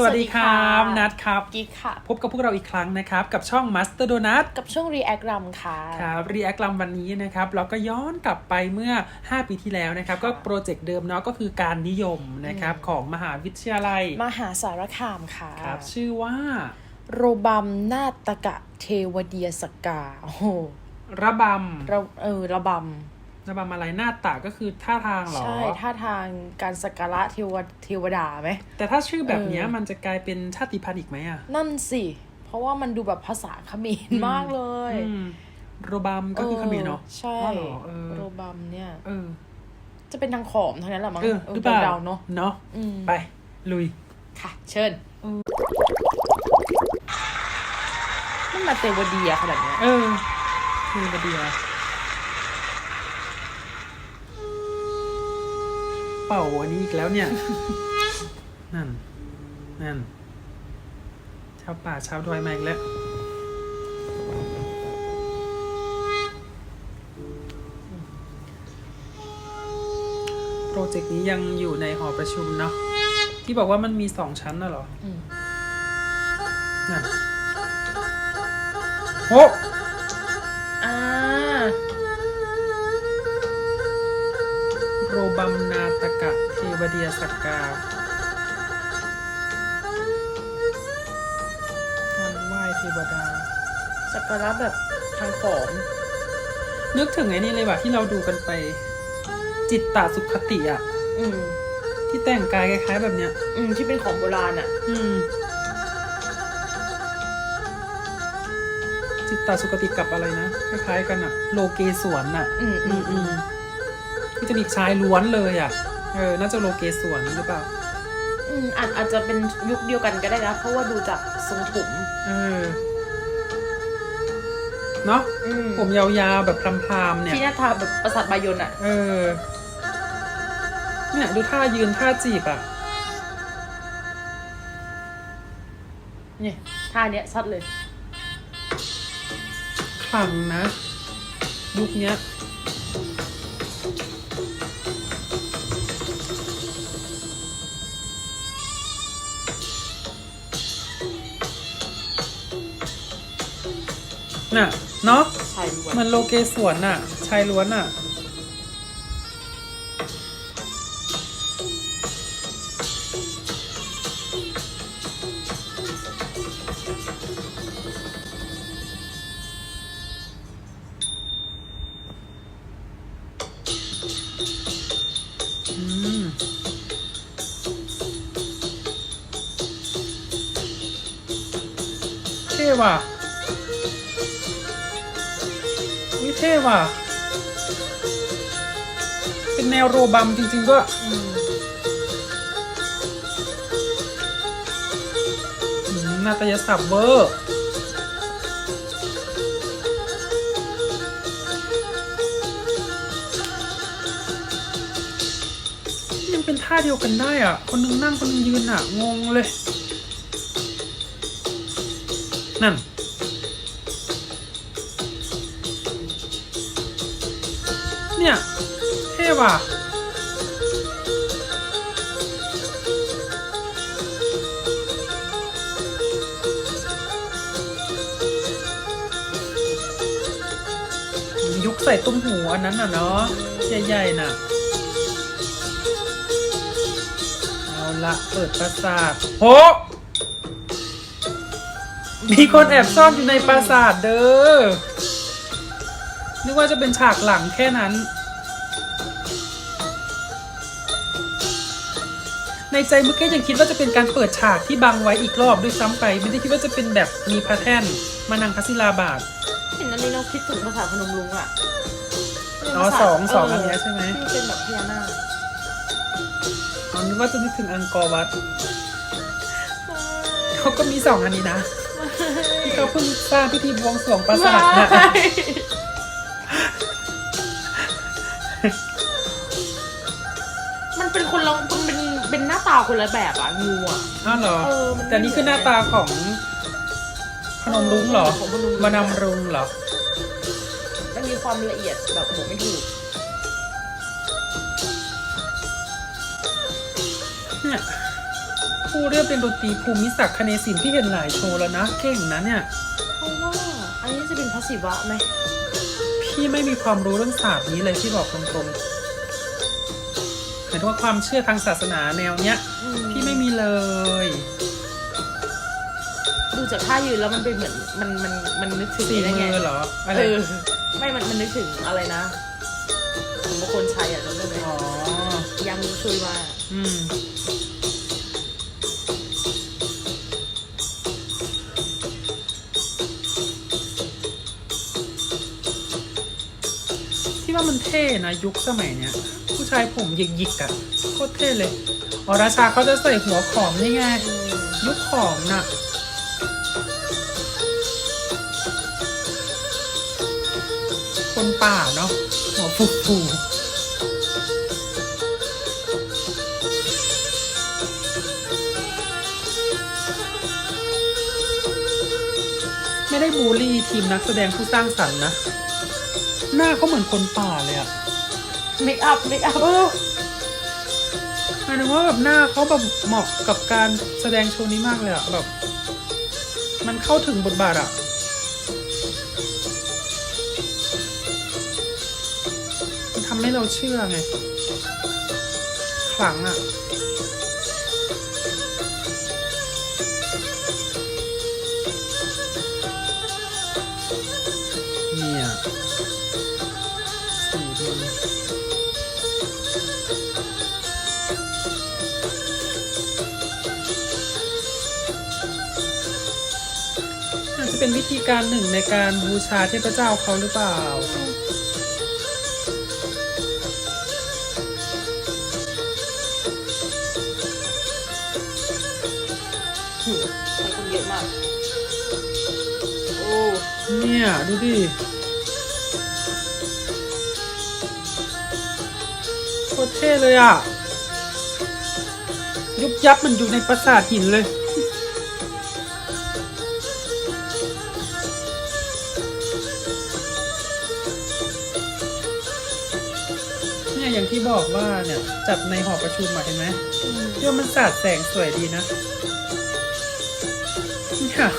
สวัสดีครับสวัสดีค่ะนัดครับ กิ๊กค่ะ พบกับพวกเราอีกครั้งนะครับ กับช่อง Master Donut กับช่วง React รำค่ะ ครับรีแอคลัมวันนี้นะครับ เราก็ย้อนกลับไปเมื่อ 5 ปีที่แล้วนะครับ ก็โปรเจกต์เดิมเนาะก็คือการนิยมนะครับ ของมหาวิทยาลัย มหาสารคามค่ะ ครับ ชื่อว่า โรบัมนาตกะเทวเดียสกาโอ้โหระบเราเออระบำ ระบำอะไรหน้าตาก็คือท่าทางเหรำอใช่ ท่าทางการสักการะเทวเทวดาไหม แต่ถ้าชื่อแบบเนี้ยเออมันจะกลายเป็นชาติพันธุ์อีกไหมอะ นั่นสิ เพราะว่ามันดูแบบภาษาเขมรมากเลยอืมโรบัมก็คือเขมรเนาะใช่อ๋อเหรอเออโรบัมเนี่ยเออจะเป็นทางขอมทั้งนั้นแหละมั้งเออหรือเปล่าเดาๆเนาะเนาะอืมไป ลุย ค่ะ เชิญเออมันมาเทวเดียขนาดเนี้ยเออคือบดีอะ เป่าอันนี้อีกแล้วเนี่ย นั่น นั่น ชาวป่าชาวดอยมาอีกแล้ว โปรเจกต์นี้ยังอยู่ในหอประชุมเนาะ ที่บอกว่ามันมีสองชั้นน่ะเหรอ อืมนั่นโอ้อ่า รบัมนาตกะเทวเดียสกกาการไหว้เทวดา สักการะแบบทางขอม นึกถึงไอ้นี่เลยว่ะที่เราดูกันไป จิตตาสุขติอะอืม ที่แต่งกายคล้ายๆแบบเนี้ย อืม ที่เป็นของโบราณอะ อืม จิตตาสุขติกับอะไรนะ คล้ายๆกันอะโลเกสวนอะอืมอืมอืม ที่จะมีชายล้วนเลยอะเออ น่าจะโลเกสวนหรือเปล่า อืมอาจอาจจะเป็นยุคเดียวกันก็ได้นะ เพราะว่าดูจากทรงผมเออ เนาะ อืมผมยาวๆแบบพรามๆเนี่ย ที่หน้าตาแบบประสาทบายนอะเออ เนี่ยดูท่ายืนท่าจีบอะเนี่ยท่าเนี้ยชัดเลย ขลังนะ ยุคเนี้ย น่ะ เนาะชายล้วนมันโลเกสวนน่ะ ชายล้วนน่ะ อืม เท่ว่ะ เท่ว่ะ เป็นแนวโรบัมจริง ๆ ก็อืมอืมนาตยศัพท์เวอร์ยังเป็นท่าเดียวกันได้อะ คนหนึงนั่งคนหนึงยืนอะ งงเลย นั่น เนี่ย เท่ว่ะยุคใส่ตุ้มหูอันนั้นน่ะเนาะใหญ่ๆน่ะ เอาละเปิดปราสาทโหมีคนแอบซ่อนอยู่ในปราสาทเด้อ นึกว่าจะเป็นฉากหลังแค่นั้น ในใจเมื่อกี้ยังคิดว่าจะเป็นการเปิดฉากที่บังไว้อีกรอบด้วยซ้ำไป ไม่ได้คิดว่าจะเป็นแบบมีพระแท่นมานังคศิลาบาทเห็นอันนี้เราคิดถึงภาษาพนมรุ้งอะอ๋อสองสองอันเนี้ยใช่ไหมที่เป็นแบบพญานาคอ๋อนึกว่าจะนึกถึงอังกอร์วัดเขาก็มีสองอันนี้นะ ที่เขาเพิ่งสร้างพิธีบวงสรวงปราสาทนะ มันเป็นคนละมันเป็นเป็นหน้าตาคนละแบบอะงูอะอ้าวเหรอ เออมันไม่แต่นี่คือหน้าตาของพนมรุ้งเหรอของพนมรุ้ง มานำรุ้งเหรอ มันมีความละเอียดแบบบอกไม่ถูกเนี่ยผู้เรียบเป็นดนตรีภูมิศักดิ์คเนศิลป์ที่เห็นหลายโชว์แล้วนะ เก่งนะเนี่ย เพราะว่า อันนี้จะเป็นพระศิวะไหม พี่ไม่มีความรู้เรื่องศาสตร์นี้เลยที่บอกตรงๆหมายถึงว่าความเชื่อทางศาสนาแนวเนี้ย อืมพี่ไม่มีเลย ดูจากท่ายืนแล้วมันเป็นเหมือนมันมันมันนึกถึงสี่ได้ไงมือเหรอ อะไร เออไม่มันมันนึกถึงอะไรนะหลวงพ่อคนชัยอะจำได้ไหมอ๋อ ยังช่วยว่า อืม ว่ามันเท่นะยุคสมัยเนี้ย ผู้ชายผมหยิกๆอะ่ะโคตรเท่เลยอ๋อราชาเขาจะใส่หัวขอมนี่ไงยุคขอมน่ะคนป่าเนาะหัวฟูฟูไม่ได้บูลลี่ทีมนักแสดงผู้สร้างสรรค์นะ หน้าเขาเหมือนคนป่าเลยอะเมคอัพเมคอัพเออหมายถึงว่าแบบหน้าเขาแบบเหมาะกับการแสดงโชว์นี้มากเลยอะแบบ มันเข้าถึงบทบาทอะมันทำให้เราเชื่อไง ขลังอะ เป็นวิธีการหนึ่งในการบูชาเทพเจ้าเขาหรือเปล่า ใช้คนเยอะมาก โอ้เนี่ย ดูดิโคตรเท่เลยอะ ยุบยับมันอยู่ในปราสาทหินเลย อย่างที่บอกว่าเนี่ยจัดในหอประชุมมาเห็นไหมเดี๋ยวมันสาดแสงสวยดีนะเนี่ย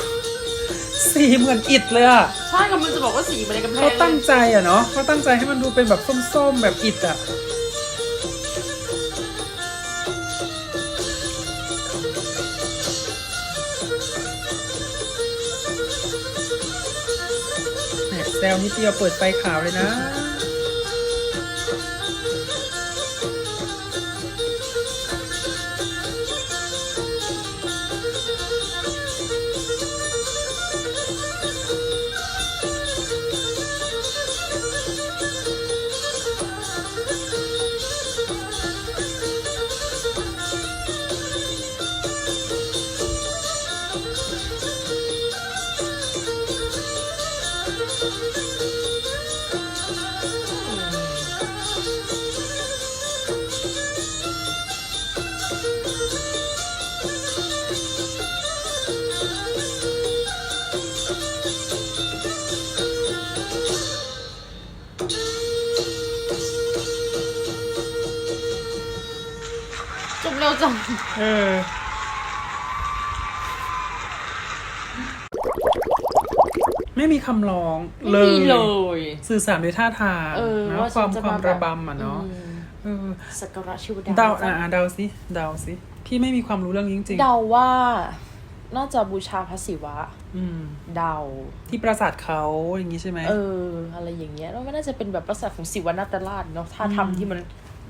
สีเหมือนอิฐเลยอะใช่กำลังจะบอกว่าสีมันในกำแพงเขาตั้งใจอะเนาะเขาตั้งใจให้มันดูเป็นแบบส้มๆแบบอิฐอะแหมแซวนิดเดียวเปิดไฟขาวเลยนะ วจัง เออ ไม่มีคำร้องไม่เลมียเลย สื่อสารด้วยท่าทางเออนะว่าความฉันจะความมาแบบ ระบำอะเนาะอืมเออสักการะชิวเดาดาอ่าเดาสิเดาสิพี่ไม่มีความรู้เรื่องนี้จริงเดาว่า น่าจะบูชาพระศิวะ ๆอืม เดา ที่ปราสาทเขาอย่างนี้ใช่ไหม เออ อะไรอย่างเงี้ยแล้วมันน่าจะเป็นแบบลักษณะของศิวนาตราชเนาะท่าทำที่มัน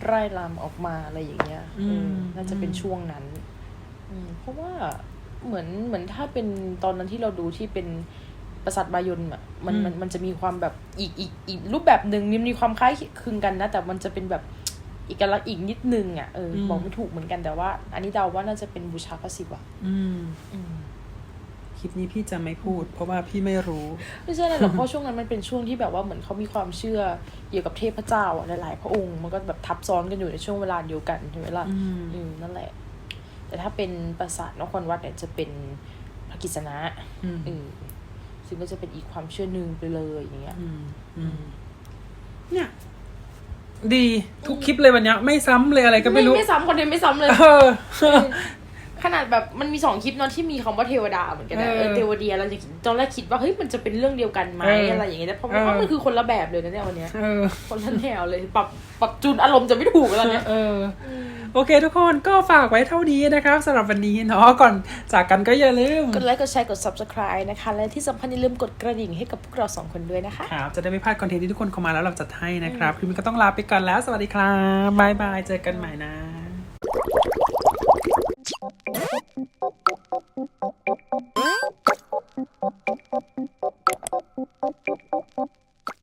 ไร่รำออกมาอะไรอย่างเงี้ยเออน่าจะเป็นช่วงนั้น อืมเพราะว่าเหมือนเหมือนถ้าเป็นตอนนั้นที่เราดูที่เป็นปราสาทบายนอะมันมันมันจะมีความแบบอีกอีกอีกรูปแบบหนึ่งมันมีความคล้ายคลึงกันนะ แต่มันจะเป็นแบบอีกลักษณ์อีกนิดนึงอะเอออบอกไม่ถูกเหมือนกันแต่ว่า อันนี้เดาว่าน่าจะเป็นบูชาพระศิวะอืม อืม คลิปนี้พี่จะไม่พูด เพราะว่าพี่ไม่รู้ ไม่ใช่อะไรหรอกเพราะช่วงนั้นมันเป็นช่วงที่แบบว่าเหมือนเขามีความเชื่อเกี่ยวกับเทพเจ้าอะหลายๆพระองค์มันก็แบบทับซ้อนกันอยู่ในช่วงเวลาเดียวกันใช่ไหมล่ะอืมอืมนั่นแหละ แต่ถ้าเป็นปราสาทนครวัดเนี่ยจะเป็นพระกิษณะอืมเออซึ่งก็จะเป็นอีกความเชื่อหนึ่งไปเลยอย่างเงี้ยอืมอืมเนี่ย ดีทุกคลิปเลยวันเนี้ยไม่ซ้ำเลยอะไรก็ไม่รู้ ไม่ซ้ำคอนเทนต์ไม่ซ้ำเลยเออ ขนาดแบบมันมีสองคลิปเนอะที่มีคำว่าเทวดาเหมือนกันนะเออเออเทวเดียเราจะตอนแรกคิดว่าเฮ้ยมันจะเป็นเรื่องเดียวกันไหมเออออะไรอย่างเงี้ยแต่พอเออว่ามันคือคนละแบบเลยนะเนี่ยวันเนี้ยเออคนละแนวเลยปรับปรับจูนอารมณ์จะไม่ถูกแล้วเนี่ยเออโอเคทุกคนก็ฝากไว้เท่านี้นะครับสำหรับวันนี้เนาะก่อนจากกันก็อย่าลืม กดไลค์กดแชร์กด subscribe นะคะ และที่สำคัญอย่าลืมกดกระดิ่งให้กับพวกเราสองคนด้วยนะคะครับจะได้ไม่พลาดคอนเทนต์ที่ทุกคนเข้ามาแล้วเราจัดให้นะครับคลิปนี้ก็ต้องลาไปก่อนแล้วสวัสดีครับบ๊ายบายเจอกันใหม่นะ Thank you.